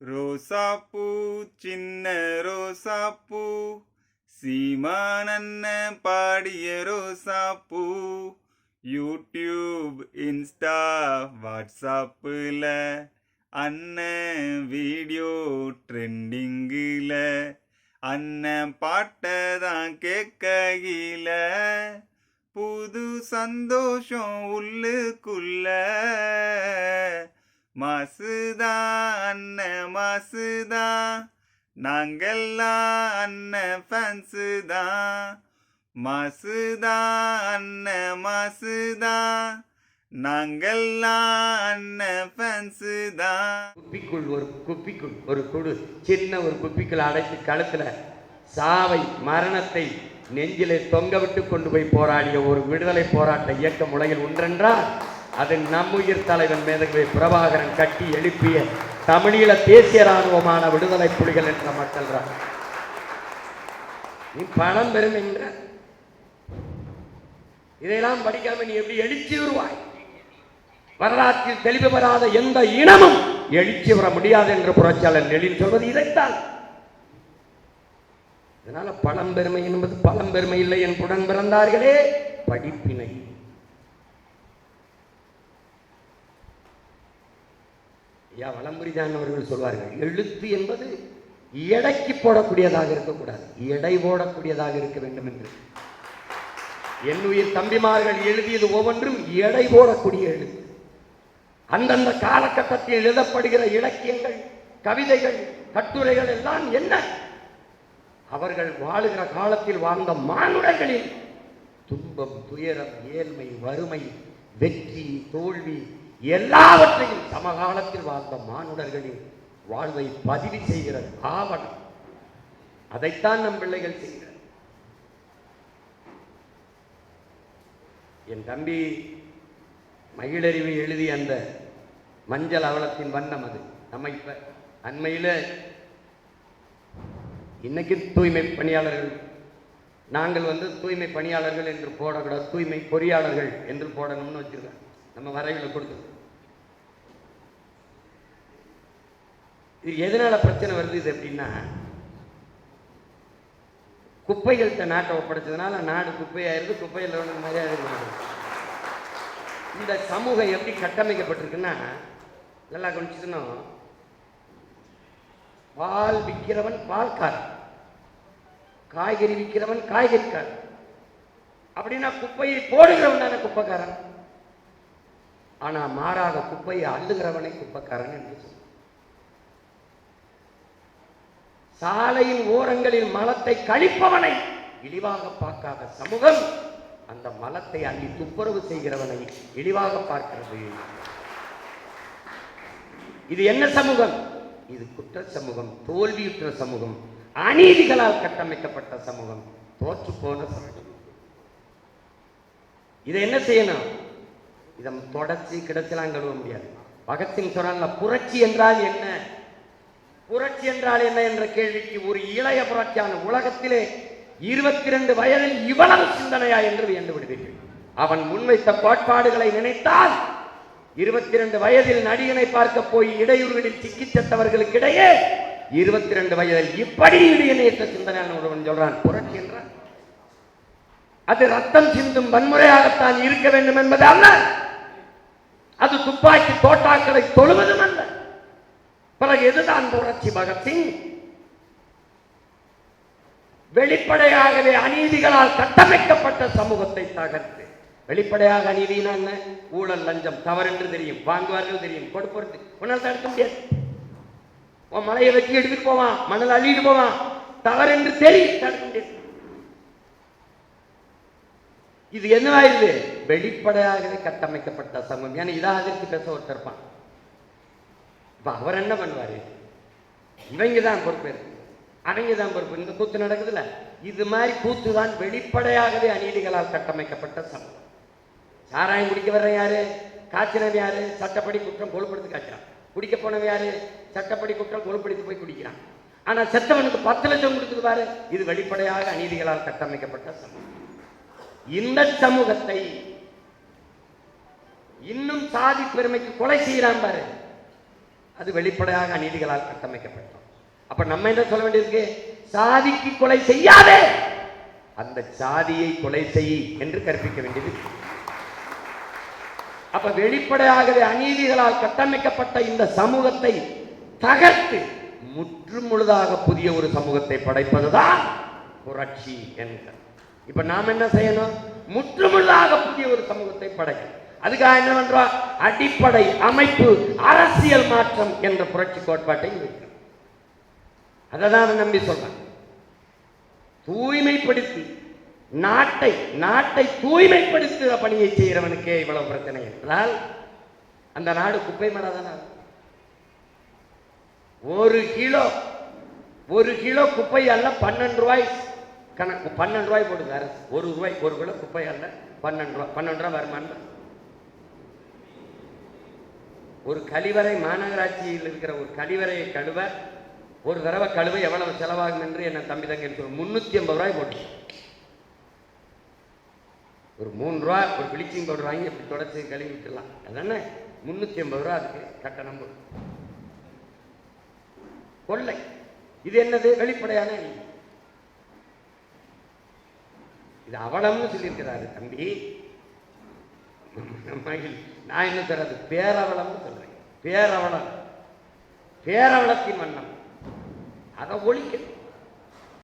ரோசாப்பூ சின்ன ரோசாப்பூ சீமானன்ன பாடிய ரோசாப்பூ யூடியூப் இன்ஸ்டா வாட்ஸ்அப்பில் அண்ணன் வீடியோ ட்ரெண்டிங்கில் அண்ணன் பாட்டை தான் கேட்கையில் புது சந்தோஷம் உள்ளுக்குள்ள மசுதா அண்ண மசுதா. நாங்கெல்லாம் அண்ண ஃபேன்ஸு தான் மசுதா அண்ணன் மசுதா. நாங்கெல்லாம் அண்ணன் ஃபேன்ஸு தான் குப்பிக்குள் ஒரு குப்பிக்குள் ஒரு குடு சின்ன ஒரு குப்பிக்குள் அடைத்து கழுத்தில் சாவை மரணத்தை நெஞ்சிலே தொங்க விட்டு கொண்டு போய் போராடிய ஒரு விடுதலை போராட்ட இயக்கம் உலகில் ஒன்றென்றால் அது நம்முயிர் தலைவன் மேதகவை பிரபாகரன் கட்டி எழுப்பிய தமிழீழ தேசிய இராணுவமான விடுதலை புலிகள் என்ற மக்கள் நீ பணம் பெறும் என்ற. இதையெல்லாம் படிக்காம நீ எப்படி எழுச்சி வருவாய் வரலாற்றில் தெளிவு பெறாத எந்த இனமும் எழுச்சி வர முடியாது என்று புரட்சியாளர் நெலின் சொல்வது இதைத்தான். இதனால பழம்பெருமை என்பது பழம்பெருமை இல்லை என்புடன் பிறந்தார்களே படிப்பினை. ஐயா வளம்புரிதான் அவர்கள் சொல்வார்கள். எழுத்து என்பது எடைக்கு போடக்கூடியதாக இருக்கக்கூடாது. எடை போடக்கூடியதாக இருக்க வேண்டும் என்று. என்னுயிர் தம்பிமார்கள் எழுதியது ஒவ்வொன்றும் எடை போடக்கூடிய எழுத்து. அந்தந்த காலகட்டத்தில் எழுதப்படுகிற இலக்கியங்கள் கவிதைகள் கட்டுரைகள் எல்லாம் என்ன? அவர்கள் வாழுகிற காலத்தில் வாழ்ந்த மானுடர்களின் துன்பம் துயரம் ஏழ்மை வறுமை வெற்றி தோல்வி எல்லாவற்றையும் சமகாலத்தில் வாழ்ந்த மானுடர்களின் வாழ்வை பதிவு செய்கிற ஆவணம் அதைத்தான் நம் பிள்ளைகள் செய்கிறார். என் தம்பி மகிழறிவு எழுதிய அந்த மஞ்சள் அவலத்தின் வண்ணம் அது. நம்ம இப்ப அண்மையில் இன்னைக்கு தூய்மை பணியாளர்கள் நாங்கள் வந்து தூய்மை பணியாளர்கள் என்று போடக்கூடாது தூய்மை பொறியாளர்கள் என்று போடணும்னு வச்சிருக்கோம் நம்ம வரைவில் கொடுத்து இது எதனால பிரச்சனை வருது இது எப்படின்னா குப்பைகள்கிட்ட நாட்டை ஒப்படைச்சதுனால நாடு குப்பையாயிருது குப்பையில் ஒன்று மரியாதை இந்த சமூகம் எப்படி கட்டமைக்கப்பட்டிருக்குன்னா நல்லா கவனிச்சுக்கணும் பால் விற்கிறவன் பால்காரன். காய்கறி விற்கிறவன் காய்கறிக்காரன். அப்படின்னா குப்பையை போடுகிறவன் தானே குப்பைக்காரன். ஆனால் மாறாக குப்பையை அள்ளுகிறவனை குப்பைக்காரன் என்று சொல்லுவான். சாலையின் ஓரங்களில் மலத்தை கழிப்பவனை இழிவாக பார்க்காத சமூகம் அந்த மலத்தை அள்ளி துப்புரவு செய்கிறவனை இழிவாக பார்க்கிறது. இது என்ன சமூகம்? இது குற்ற சமூகம் தோல்வியுற்ற சமூகம் அநீதிகளால் கட்டமைக்கப்பட்ட சமூகம் தோற்று போன சமூகம். இதை என்ன செய்யணும்? இதை தொடச்சி கிடச்சலாம் கழுவ முடியாது. பகத்தின் சொன்னான்ல புரட்சி என்றால் என்ன? புரட்சி என்றால் என்ன என்ற கேள்விக்கு ஒரு இளைய புரட்சியான உலகத்திலே இருபத்தி ரெண்டு வயதில் இவ்வளவு சிந்தனையா என்று வியந்து விடுவீர்கள். அவன் முன்வைத்த கோட்பாடுகளை நினைத்தால் இருபத்தி ரெண்டு வயதில் நடிகனை பார்க்க போய் இடையூறுகளில் சிக்கிச் செத்தவர்களுக்கிடையே இருபத்தி ரெண்டு வயதில் இப்படி இடையநேற்ற சிந்தனையான ஒருவன் சொல்றான். புரட்சி என்றான் அது ரத்தம் சிந்தும் வன்முறையாகத்தான் இருக்க வேண்டும் என்பது அல்ல. அது துப்பாக்கி தோட்டாக்களை தொழுவதும் அல்ல. பிறகு எதுதான் புரட்சி பகத்சிங் வெளிப்படையாகவே அநீதிகளால் கட்டமைக்கப்பட்ட சமூகத்தை தகர்த்து. வெளிப்படையாக அநீதினா என்ன? ஊழல் லஞ்சம் தவறென்று தெரியும். வாங்குவார்கள் தெரியும். கொடுப்பது உன்னால் தடுக்க முடியாது. உன் மலையை வெட்டி எடுத்துட்டு போவான். மணல் அள்ளிட்டு போவான். தவறு என்று தெரியும். தடுக்க முடியாது. இது என்னவாயிருது வெளிப்படையாகவே கட்டமைக்கப்பட்ட சமூகம். ஏன்னா இதாக அதிர்ச்சி பேச ஒருத்தர் இருப்பான். இப்ப அவர் என்ன பண்ணுவாரு? இவங்க தான் பொறுப்பேற்று அவங்க தான் பொறுப்பு. இந்த கூத்து நடக்குதுல்ல? இது மாதிரி கூத்து தான் வெளிப்படையாகவே அநீதிகளால் கட்டமைக்கப்பட்ட சமூகம். சாராயம் குடிக்க வர்ற யாரு? காய்ச்சினவன் யாரு? சட்டப்படி குற்றம் கொழுப்படுத்தி காய்ச்சிறான் குடிக்க போனவன் யாரு? சட்டப்படி குற்றம் கொழுப்படுத்தி போய் குடிக்கிறான். ஆனால் செத்தவனுக்கு பத்து லட்சம் கொடுக்குது பாரு. இது வெளிப்படையாக அநீதிகளால் கட்டமைக்கப்பட்ட சமூகம். இந்த சமூகத்தை இன்னும் சாதி பெருமைக்கு கொலை செய்யறான் பாரு. அது வெளிப்படையாக அநீதிகளால் கட்டமைக்கப்பட்டோம். அப்ப நம்ம என்ன சொல்ல வேண்டியிருக்கு? சாதிக்கு கொலை செய்யாதே! அந்த சாதியை கொலை செய் என்று கற்பிக்க வேண்டியது. அப்ப வெளிப்படையாகவே அநீதிகளால் கட்டமைக்கப்பட்ட இந்த சமூகத்தை தகர்த்து முற்றும் முழுதாக புதிய ஒரு சமூகத்தை படைப்பதுதான் புரட்சி என்கிற இப்ப நாம் என்ன செய்யணும்? முற்றுமுழுதாக புதிய ஒரு சமூகத்தை படைக்கணும். அதுக்காக என்ன பண்றோம்? அடிப்படை அமைப்பு அரசியல் மாற்றம் என்ற புரட்சி கோட்பாட்டை அதை தான் நம்பி சொல்றான் தூய்மைப்படுத்தி நாட்டை நாட்டை தூய்மைப்படுத்துகிற பணியை செய்கிறவனுக்கே இவ்வளவு பிரச்சனை என்றால் அந்த நாடு குப்பை மடாதான ஒரு கிலோ ஒரு கிலோ குப்பை அல்ல பன்னெண்டு ரூபாய் கணக்கு பன்னெண்டு ரூபாய் போடுது அரசு. ஒரு ரூபாய் ஒரு கிலோ குப்பை அல்ல பன்னெண்டு ரூபாய் பன்னெண்டு ரூபாய் வருமானம். ஒரு கழிவறை மாநகராட்சியில் இருக்கிற ஒரு கழிவறையை கழுவ ஒரு தடவை கழுவ எவ்வளவு செலவாகும் என்று என்ன தம்பி தங்க சொல்லு முன்னூத்தி ஐம்பது ரூபாய் போட்டு. ஒரு மூணு ரூபா ஒரு ப்ளீச்சிங் பவுடர் வாங்கி இப்படி தொடச்சி கழுவி விட்டுலாம் அதானே முன்னூத்தி ஐம்பது ரூபா அதுக்கு கட்டணம் கொள்ளை. இது என்னது? வெளிப்படையான இது அவலம்னு சொல்லியிருக்கிறாரு தம்பி. நான் என்ன சொல்றது? பேரவளம் சொல்றேன். பேரவளம். பேரவளத்தின் வண்ணம். அதை ஒழிக்கணும்